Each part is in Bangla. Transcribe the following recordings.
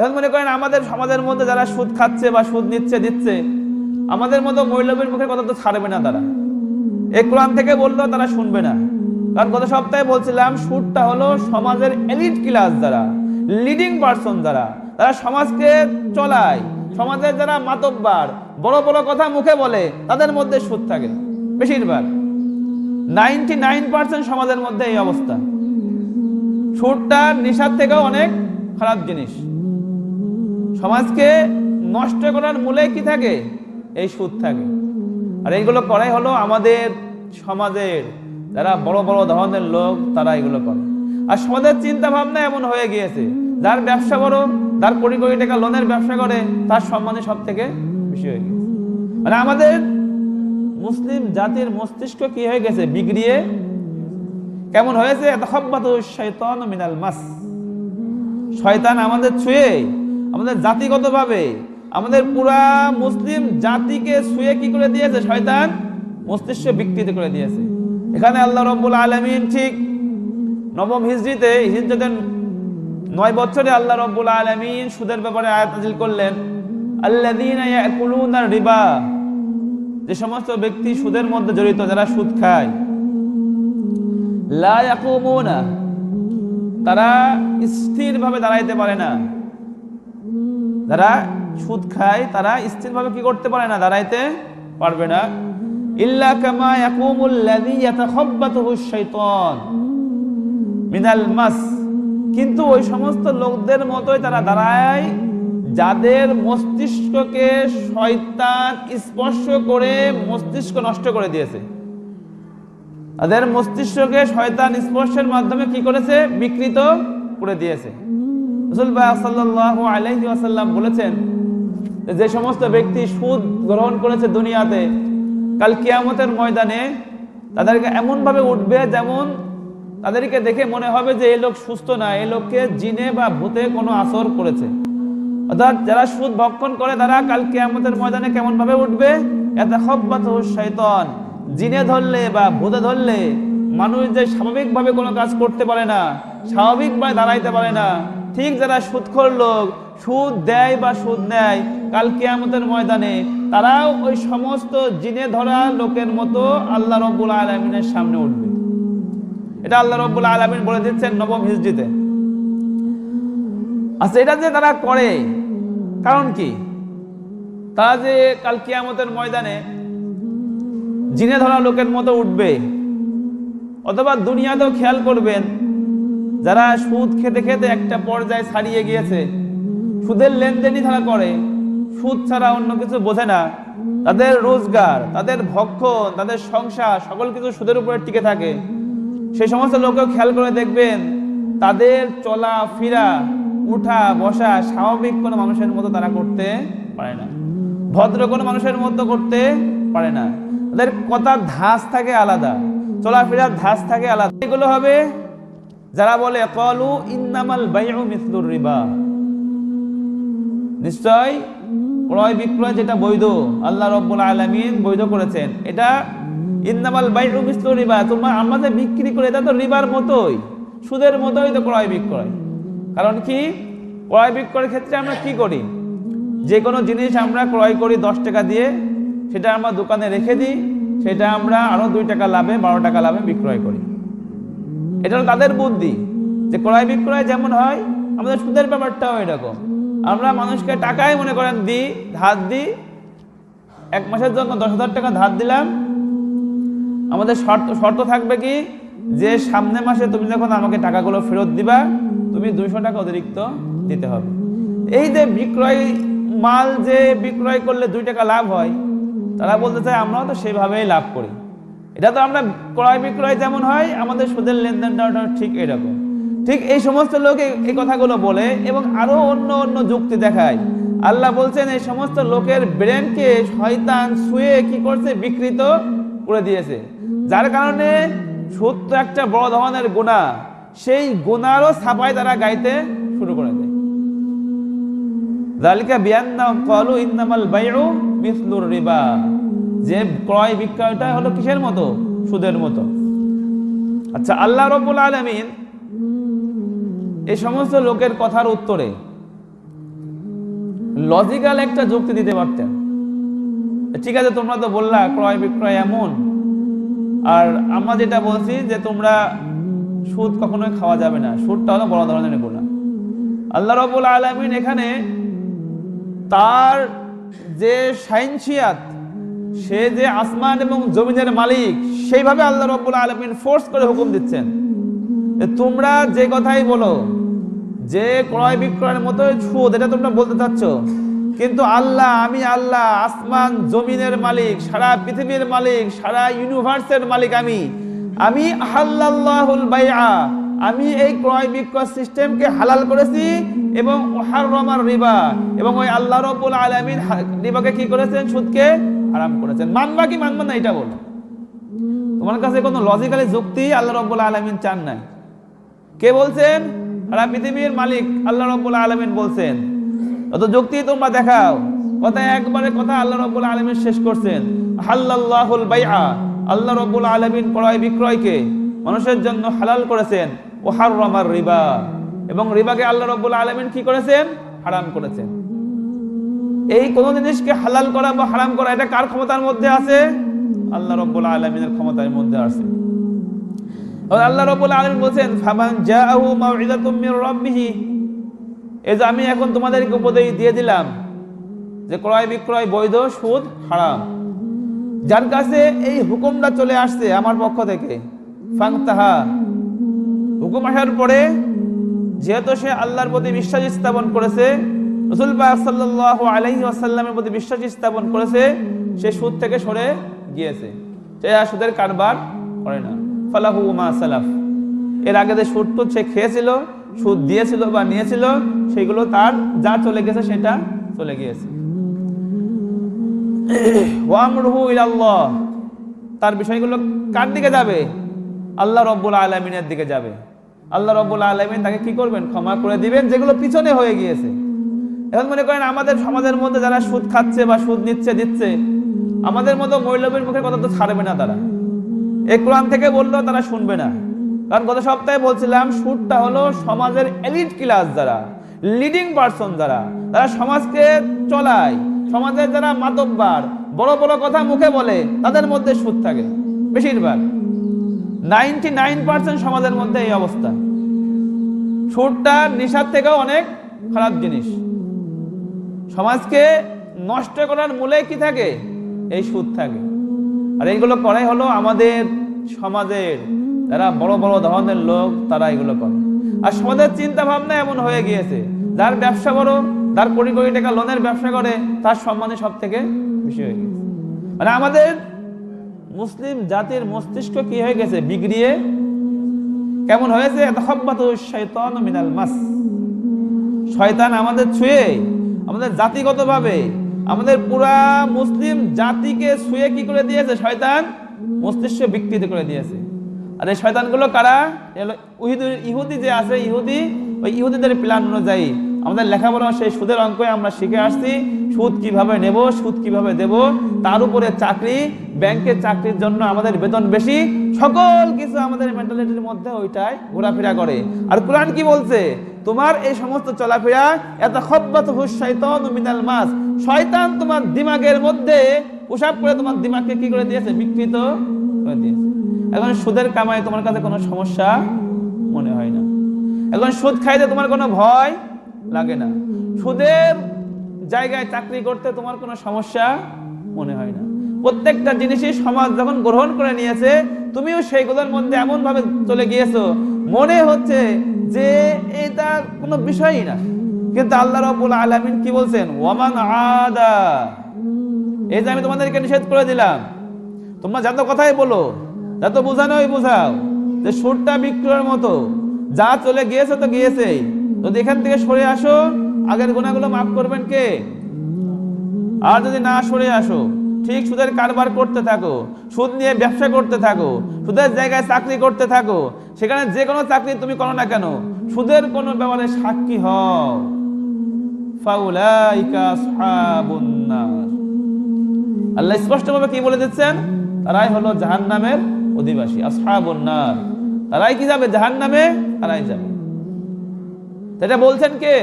এখন মনে করেন আমাদের সমাজের মধ্যে যারা সুদ খাচ্ছে বা সুদ নিচ্ছে, দিচ্ছে, আমাদের মতো মহিলাদের মুখে কথা তো ছাড়বে না তারা। এই কোরআন থেকে বললেও তারা শুনবে না। কারণ গত সপ্তাহে বলছিলাম, সুদটা হলো সমাজের এলিট ক্লাস যারা লিডিং পার্সন যারা, তারা সমাজকে চলায়। সমাজের যারা মাতব্বার, বড় বড় কথা মুখে বলে, তাদের মধ্যে সুদ থাকে, বেশিরভাগ। নাইনটি নাইন পার্সেন্ট সমাজের মধ্যে এই অবস্থা। সুদটা নেশার থেকেও অনেক খারাপ জিনিস। সমাজকে নষ্ট করার মূলে কি থাকে? এই সুদ থাকে। আর এইগুলো করাই হলো আমাদের সমাজের, যারা বড় বড় ধরনের লোক, তারা এগুলো করে। আর সমাজের চিন্তা ভাবনা এমন হয়ে গিয়েছে, যার ব্যবসা বড়, যার কোটি কোটি টাকা লোনের ব্যবসা করে, তার সম্মানে সব থেকে বেশি হয়ে গেছে মানে আমাদের মুসলিম জাতির মস্তিষ্ক কি হয়ে গেছে? বিগড়িয়ে কেমন হয়েছে? শয়তান মিনাল মাস। শয়তান আমাদের ছুঁয়ে আমাদের জাতিগতভাবে, আমাদের পুরা মুসলিম জাতিকে শুয়ে কি করে দিয়েছে শয়তান? মস্তিষ্ক বিকৃত করে দিয়েছে। এখানে আল্লাহ রব্বুল আলমিন ঠিক নবম হিজড়িতে হিজড়িতে নয় বছরে আল্লাহ রব্বুল আলমিন সুদের ব্যাপারে আয়াত নাজিল করলেন রিবা যে সমস্ত ব্যক্তি সুদের মধ্যে জড়িত, যারা সুদ খায়। ইয়াকুমুনা, তারা স্থিরভাবে দাঁড়াইতে পারে না। যারা সুদ খায়, তারা স্থিরভাবে কি করতে পারে না, দাঁড়াইতে পারবে না। ইল্লা কামা ইয়াকুমুল লাযী ইয়াতাখাব্বাতুহু শাইতান। মিনাল মাস। কিন্তু ওই সমস্ত লোকদের মতোই তারা দাঁড়ায়, যাদের মস্তিষ্ককে শয়তান স্পর্শ করে মস্তিষ্ক নষ্ট করে দিয়েছে। তাদের মস্তিষ্ককে শয়তান স্পর্শের মাধ্যমে কি করেছে? বিকৃত করে দিয়েছে। বলেছেন যে সমস্ত ব্যক্তি সুদ গ্রহণ করেছে দুনিয়াতে, কাল কিয়ামতের ময়দানে তাদেরকে এমনভাবে উঠবে যেমন তাদেরকে দেখে মনে হবে যে এই লোক সুস্থ না এই লোককে জিনে বা ভূতে কোনো আসর করেছে। অর্থাৎ যারা সুদ ভক্ষণ করে তারা কাল কিয়ামতের ময়দানে কেমন ভাবে উঠবে? এত খব্বাত শৈতন জিনে ধরলে বা ভূতে ধরলে মানুষ যে স্বাভাবিকভাবে কোনো কাজ করতে পারে না, স্বাভাবিকভাবে দাঁড়াইতে পারে না। ঠিক যারা সুদখোর লোক, সুদ দেয় বা সুদ নেয়, কাল কিয়ামতের ময়দানে তারাও ওই সমস্ত জিনে ধরা লোকের মতো আল্লাহ রব্বুল আলমিনের সামনে উঠবে। এটা আল্লাহ রব্বুল আলমিন বলে দিচ্ছেন নবম হিজড়িতে। আচ্ছা এটা যে তারা করে, কারণ কি? তারা যে কাল কিয়ামতের ময়দানে জিনে ধরা লোকের মতো উঠবে, অথবা দুনিয়াতেও খেয়াল করবেন যারা সুদ খেতে খেতে একটা পর্যায়ে ছাড়িয়ে গিয়েছে, সুদের লেনদেনই তারা করে। সুদ ছাড়া অন্য কিছু বোঝে না। তাদের রোজগার, তাদের ভক্ষণ, তাদের সংসার, সকল কিছু সুদের উপরে টিকে থাকে। সেই সমস্ত লোককেও খেয়াল করে দেখবেন, তাদের চলা ফিরা উঠা, বসা স্বাভাবিক কোনো মানুষের মতো তারা করতে পারে না। ভদ্র কোনো মানুষের মতো করতে পারে না। তাদের কথার ধাস থাকে আলাদা, চলাফেরার ধাস থাকে আলাদা। এগুলো হবে যারা বলে, কলু ইন্নামাল বাইউ মিসলুর রিবা। নিশ্চয় ক্রয় বিক্রয় যেটা বৈধ, আল্লাহ রব্বুল আলমিন বৈধ করেছেন। এটা ইন্নামাল বাইউ মিসলুর রিবা। তোমরা আমাদের বিক্রি করে, এটা তো রিবার মতোই। সুদের মতোই তো ক্রয় বিক্রয়। কারণ কি? ক্রয় বিক্রয়ের ক্ষেত্রে আমরা কি করি? যে কোনো জিনিস আমরা ক্রয় করি দশ টাকা দিয়ে, সেটা আমরা দোকানে রেখে দিই, সেটা আমরা আরও দুই টাকা লাভে, বারো টাকা লাভে বিক্রয় করি। এটা হলো তাদের বুদ্ধি, যে ক্রয় বিক্রয় যেমন হয়, আমাদের সুদের ব্যাপারটাও এরকম। আমরা মানুষকে টাকাই মনে করেন দিই, ধার দিই, এক মাসের জন্য দশ হাজার টাকা ধার দিলাম। আমাদের শর্ত শর্ত থাকবে কি? যে সামনে মাসে তুমি যখন আমাকে টাকাগুলো ফেরত দিবা, তুমি দুইশো টাকা অতিরিক্ত দিতে হবে। এই যে বিক্রয় মাল যে বিক্রয় করলে দুই টাকা লাভ হয়, তারা বলতে চায় আমরাও তো সেভাবেই লাভ করি। এটা তো আমরা ক্রয় বিক্রয় যেমন হয়, আমাদের সুদের লেনদেনটা ঠিক এরকম। ঠিক এই সমস্ত লোক এই- কথাগুলো বলে এবং আরও অন্য অন্য যুক্তি দেখায়। আল্লাহ বলছেন, এই সমস্ত লোকের ব্রেনকে শয়তান শুয়ে কি করছে? বিকৃত করে দিয়েছে। যার কারণে সুদ তো একটা বড় ধরনের গোনা সেই গোনারও ছাপাই তারা গাইতে শুরু করে দেয়। জালিকা বিয়ান্না কলু ইন্নামাল বাইউ মিসলুর রিবা। যে ক্রয় বিক্রয়টা হলো কিসের মতো? সুদের মতো। আচ্ছা আল্লাহ রব্বুল আলামিন এই সমস্ত লোকের কথার উত্তরে লজিক্যাল একটা যুক্তি দিতে পারতেন। ঠিক আছে, তোমরা তো বললা ক্রয় বিক্রয় এমন। আর আমরা যেটা বলছি যে তোমরা সুদ কখনোই খাওয়া যাবে না। সুদটা হলো বড় ধরনের গুণা আল্লাহ রবুল আলমিন এখানে তার যে সাইন্সিয়াত সে যে আসমান এবং জমিনের মালিক, সেইভাবে আল্লাহ রব্বুল আলমিন ফোর্স করে হুকুম দিচ্ছেন। তোমরা যে কথাই বলো, যে ক্রয় বিক্রয়ের মতো সুদ এটা তোমরা বলতে চাচ্ছ। কিন্তু আল্লাহ, আমি আল্লাহ, আসমান, জমিনের মালিক, সারা পৃথিবীর মালিক, সারা ইউনিভার্সের মালিক আমি। আমি আল্লাহুল বাইআ, আমি এই ক্রয় বিক্রয় সিস্টেমকে হালাল করেছি এবং রিবা। এবং ওই আল্লাহ রব্বুল আলামিন রিবাকে কি করেছেন? সুদকে হারাম করেছেন। মানবা কি মানবা না, এটা বলো। তোমার কাছে কোনো লজিক্যালি যুক্তি আল্লাহ রব্বুল আলামিন চান নাই? কে বলছেন? সারা পৃথিবীর মালিক আল্লাহ রব্বুল আলামিন বলছেন। অত যুক্তি তোমরা দেখাও। কথা একবারে কথা আল্লাহ রব্বুল আলামিন শেষ করছেন। হাল্লাল্লাহুল বাইআ, আল্লাহ রব্বুল আলামিন ক্রয় বিক্রয়কে মানুষের জন্য হালাল করেছেন। ও হাররামার রিবা। এবং রিবাকে আল্লাহ রব্বুল আলামিন কি করেছেন? হারাম করেছেন। এই কোন জিনিসকে হালাল করা বা হারাম করা, এটা কার ক্ষমতার মধ্যে আছে? আল্লাহ রব্বুল আলামিনের ক্ষমতার মধ্যে আছে। আল্লাহ রব্বুল আলামিন বলেন ফামান মির রাব্বিহি। এই যে আমি এখন তোমাদেরকে উপদেশ দিয়ে দিলাম যে ক্রয় বিক্রয় বৈধ সুদ হারাম। যার কাছে এই হুকুমটা চলে আসছে আমার পক্ষ থেকে ফাংতাহা হুকুম আসার পরে যেহেতু সে আল্লাহর প্রতি বিশ্বাস স্থাপন করেছে রসুল পাক সাল্লাল্লাহু আলাইহি ওয়াসাল্লামের প্রতি বিশ্বাস স্থাপন করেছে, সে সুদ থেকে সরে গিয়েছে। সে আর সুদের কারবার করে না। ফালাহু মা সালাফ। এর আগে যে সুদ টুদ সে খেয়েছিল, সুদ দিয়েছিল বা নিয়েছিল, সেগুলো তার যা চলে গেছে সেটা চলে গিয়েছে। ওয়ামরুহু ইলাল্লাহ। তার বিষয়গুলো কার দিকে যাবে? আল্লাহ রব্বুল আলমিনের দিকে যাবে। আল্লাহ রব্বুল আলমিন তাকে কি করবেন? ক্ষমা করে দিবেন, যেগুলো পিছনে হয়ে গিয়েছে। এখন মনে করেন আমাদের সমাজের মধ্যে যারা সুদ খাচ্ছে বা সুদ নিচ্ছে, দিচ্ছে, আমাদের মতো মহিলাদের মুখে কথা তো ছাড়বে না তারা। এই কোরআন থেকে বললেও তারা শুনবে না। কারণ গত সপ্তাহে বলছিলাম, সুদটা হলো সমাজের এলিট ক্লাস যারা, লিডিং পার্সন যারা, তারা সমাজকে চলায়। সমাজের যারা মাতব্বার, বড় বড় কথা মুখে বলে, তাদের মধ্যে সুদ থাকে, বেশিরভাগ। নাইনটি নাইন পার্সেন্ট সমাজের মধ্যে এই অবস্থা। সুদটা নেশার থেকেও অনেক খারাপ জিনিস। সমাজকে নষ্ট করার মূলে কি থাকে? এই সুদ থাকে। আর এইগুলো করাই হলো আমাদের সমাজের, যারা বড় বড় ধরনের লোক, তারা এগুলো করে। আর সমাজের চিন্তা ভাবনা এমন হয়ে গিয়েছে, যার ব্যবসা বড়, যার কোটি কোটি টাকা লোনের ব্যবসা করে, তার সম্মানে সব থেকে বেশি হয়ে গেছে মানে আমাদের মুসলিম জাতির মস্তিষ্ক কি হয়ে গেছে? বিগড়িয়ে কেমন হয়েছে? মিনাল মাস। শয়তান আমাদের ছুঁয়ে আমাদের জাতিগতভাবে, আমাদের পুরা মুসলিম জাতিকে শুয়ে কি করে দিয়েছে শয়তান? মস্তিষ্ক বিকৃত করে দিয়েছে। আর এই শয়তানগুলো কারা? ইহুদি ইহুদি যে আছে, ইহুদি, ওই ইহুদিদের প্ল্যান অনুযায়ী আমাদের লেখাপড়া সেই সুদের অঙ্কে আমরা শিখে আসছি। সুদ কীভাবে নেব, সুদ কীভাবে দেব, তার উপরে চাকরি, ব্যাংকের চাকরির জন্য আমাদের বেতন বেশি, সকল কিছু আমাদের মেন্টালিটির মধ্যে ওইটাই ঘোরাফেরা করে। আর কোরআন কি বলছে? তোমার এই সমস্ত চলাফেরা, এত খব্বাত হুস শয়তান মিনাল মাস, শয়তান তোমার দিমাগের মধ্যে পোশাক করে তোমার দিমাগকে কি করে দিয়েছে? বিকৃত করে দিয়েছে। এখন সুদের কামায় তোমার কাছে কোনো সমস্যা মনে হয় না। এখন সুদ খাইতে তোমার কোনো ভয় লাগে না। সুদের জায়গায় চাকরি করতে তোমার কোনো সমস্যা মনে হয় না। প্রত্যেকটা জিনিসই সমাজ যখন গ্রহণ করে নিয়েছে, তুমিও সেইগুলোর মধ্যে এমন ভাবে চলে গিয়েছো, মনে হচ্ছে যে এটা কোনো বিষয়ই না। কিন্তু আল্লাহ রাব্বুল আলামিন কি বলছেন? ওয়ামান আদা। এই যে আমি তোমাদেরকে নিষেধ করে দিলাম। তোমরা যত কথাই বলো যত বোঝানোই বোঝাও, যে সুরটা বিক্রয়ের মতো। যা চলে গিয়েছে তো গিয়েছেই। যদি এখান থেকে সরে আসো আগের গুণাগুলো মাফ করবেন কে? আর যদি না সরে আসো, ঠিক সুদের কারবার করতে থাকো, সুদ নিয়ে ব্যবসা করতে থাকো, সুদের জায়গায় চাকরি করতে থাকো, সেখানে যে কোনো চাকরি তুমি করো না কেন, সুদের কোনো ব্যাপারে সাক্ষী হও। আল্লাহ স্পষ্টভাবে কি বলে দিচ্ছেন? তারাই হলো জাহান্নামের অধিবাসী, আসহাবুন নার। তারাই কি যাবে? জাহান্নামে তারাই যাবে। এটা বলছেন কে?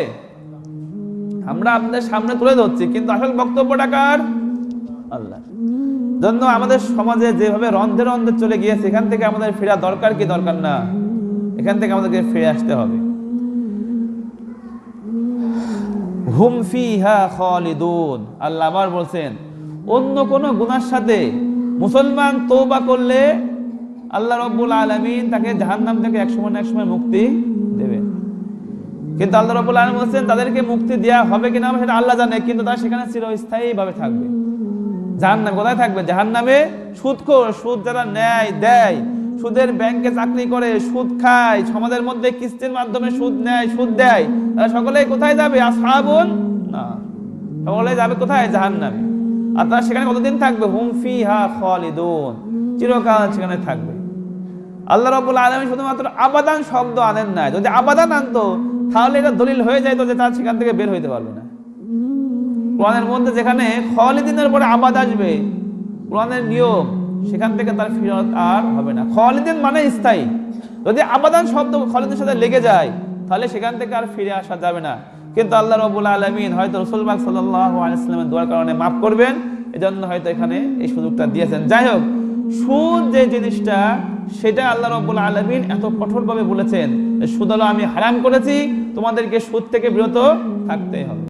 আমরা আপনাদের সামনে তুলে ধরছি, কিন্তু আসল বক্তব্যটা কার? আল্লাহ। জন্য আমাদের সমাজে যেভাবে রন্ধে রন্ধে চলে গিয়েছে, এখান থেকে আমাদের ফেরা দরকার কি দরকার না? এখান থেকে আমাদেরকে ফিরে আসতে হবে। হুম আল্লাহ আবার বলছেন, অন্য কোন গুনার সাথে মুসলমান তওবা করলে আল্লাহ রব্বুল আলামিন তাকে জাহান্নাম থেকে এক সময় এক সময় মুক্তি দেবেন। কিন্তু আল্লাহ রব্বুল আলম বলছেন, তাদেরকে মুক্তি দেওয়া হবে কিনা সেটা আল্লাহ জানে, কিন্তু তারা সেখানে চিরস্থায়ী ভাবে থাকবে। জাহান্নামে কোথায় থাকবে? জাহান্নামে নামে সুদ সুদ যারা নেয়, দেয়, সুদের ব্যাংকে চাকরি করে, সুদ খায়, সমাজের মধ্যে কিস্তির মাধ্যমে সুদ নেয়, সুদ দেয়, তারা সকলে কোথায় যাবে? আসহাবুন না সকলে যাবে কোথায়? জাহান্নামে। আর তারা সেখানে কতদিন থাকবে? হুম ফিহা খালিদুন। চিরকাল সেখানে থাকবে। আল্লাহ রাব্বুল আলামিন শুধুমাত্র আবাদান শব্দ আনেন না যদি আবাদান আনতো তাহলে এটা দলিল হয়ে যায় তো যে তার সেখান থেকে বের হইতে পারবে না। কোরআনের মধ্যে যেখানে খলিদিনের পরে আবাদ আসবে, কোরআনের নিয়ম, সেখান থেকে তার ফিরত আর হবে না। খলিদিন মানে স্থায়ী। যদি আবাদান শব্দ খলিদের সাথে লেগে যায়, তাহলে সেখান থেকে আর ফিরে আসা যাবে না। কিন্তু আল্লাহ রবুল আলমিন হয়তো রসুলবাগ আলাইস্লামের দোয়ার কারণে মাফ করবেন, এজন্য হয়তো এখানে এই সুযোগটা দিয়েছেন। যাই হোক, সুদ যে জিনিসটা, সেটা আল্লাহ রব্বুল আলমিন এত কঠোরভাবে বলেছেন সুদ হলো আমি হারাম করেছি তোমাদেরকে সুদ থেকে বিরত থাকতে হবে।